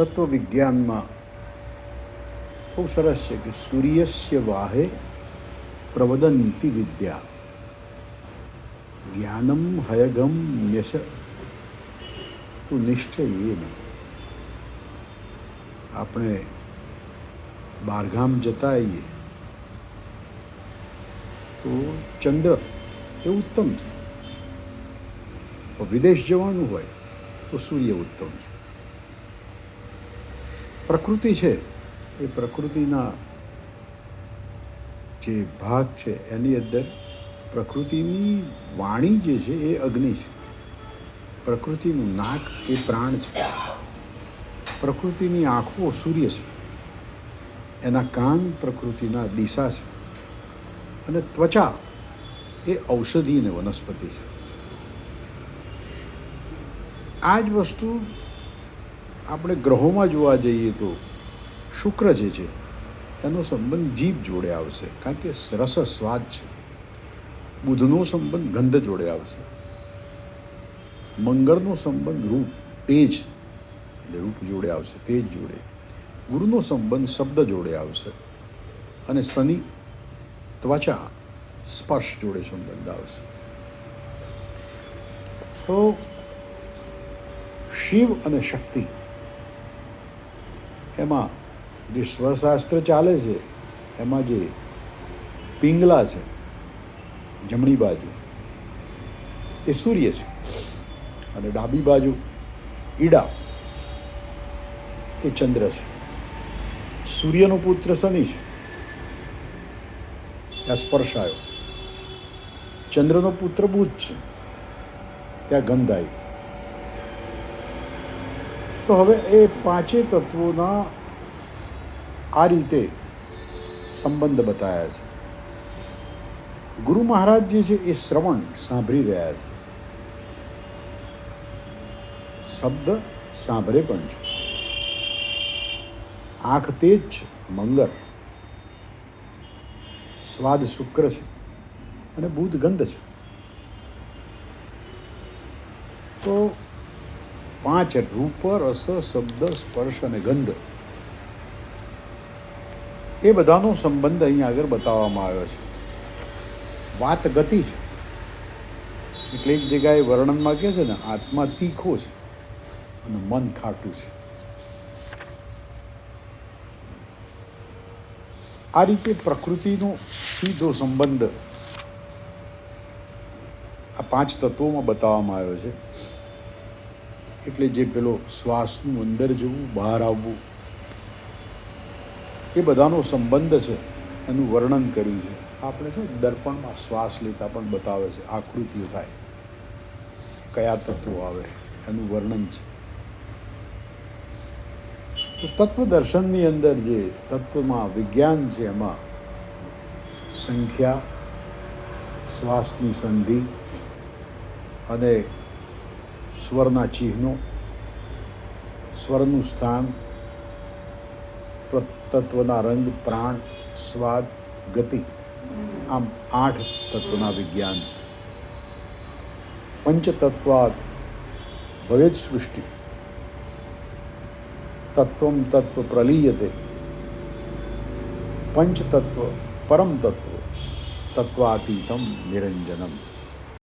તત્વવિજ્ઞાનમાં બહુ સરસ છે કે સૂર્યસ્ય વાહે પ્રવદંતી વિદ્યા જ્ઞાનમ હયગમ યશ તું નિશ્ચયેન આપણે બારગામ જતા આવીએ તો ચંદ્ર એ ઉત્તમ છે વિદેશ જવાનું હોય તો સૂર્ય ઉત્તમ છે પ્રકૃતિ છે, એ પ્રકૃતિના જે ભાગ છે, એની અંદર પ્રકૃતિની વાણી જે છે, એ અગ્નિ છે. પ્રકૃતિનું નાક એ પ્રાણ છે. પ્રકૃતિની આંખો સૂર્ય છે. એના કાન પ્રકૃતિના દિશા છે. અને ત્વચા એ ઔષધિ અને વનસ્પતિ છે. આ જ વસ્તુ આપણે ગ્રહોમાં જોવા જઈએ તો શુક્ર જે છે, એનો સંબંધ જીભ જોડે આવશે, કારણ કે રસ સ્વાદ છે. બુધનો સંબંધ ગંધ જોડે આવશે. મંગળનો સંબંધ રૂપ તેજ, એટલે રૂપ જોડે આવશે, તેજ જોડે. ગુરુનો સંબંધ શબ્દ જોડે આવશે. અને શનિ ત્વચા, સ્પર્શ જોડે સંબંધ આવશે. તો શિવ અને શક્તિ એમાં જે સ્વરશાસ્ત્ર ચાલે છે, એમાં જે પિંગલા છે, જમણી બાજુ, એ સૂર્ય છે. અને ડાબી બાજુ ઈડા, એ ચંદ્ર છે. સૂર્યનો પુત્ર શનિ છે. ત્યાં સ્પર્શ આવ્યો. ચંદ્રનો પુત્ર બુધ છે. ત્યાં ગંધ આવી. તો હવે એ પાંચે તત્વોના આ રીતે સંબંધ બતાવ્યા છે. ગુરુ મહારાજ જે છે એ શ્રવણ સાંભળી રહ્યા છે. શબ્દ સાંભળે પણ છે. આંખ તે છે, મંગળ. સ્વાદ શુક્ર છે અને બુધ ગંધ છે. તો પાંચ રૂપ રસ શબ્દ, સ્પર્શ અને ગંધ. એ બધાનો સંબંધ અહીંયા આગળ બતાવવામાં આવ્યો છે. વાત ગતિ છે. એટલે એક જગ્યાએ વર્ણનમાં કહે છે ને, આત્મા તીખો છે અને મન ખાટું છે. આ રીતે પ્રકૃતિનો સીધો સંબંધ આ પાંચ તત્વોમાં બતાવવામાં આવ્યો છે. એટલે જે પેલો શ્વાસનું અંદર જવું, બહાર આવવું, એ બધાનો સંબંધ છે, એનું વર્ણન કર્યું છે. આપણે શું દર્પણમાં શ્વાસ લેતા પણ બતાવે છે, આકૃતિઓ થાય. કયા તત્વો આવે, એનું વર્ણન છે. તો તત્વદર્શનની અંદર જે તત્વમાં વિજ્ઞાન છે એમાં સંખ્યા, શ્વાસની સંધિ અને સ્વરના ચિહ્નો સ્વરનું સ્થાન તત્વના રંગ પ્રાણ સ્વાદ ગતિ આમ આઠ તત્વના વિજ્ઞાન છે. પંચતત્વાદ ભવેદ સૃષ્ટિ. તત્વમ તત્વ પ્રલીયતે. પંચતત્વ પરમ તત્વ. તત્વાતીતમ નિરંજનમ.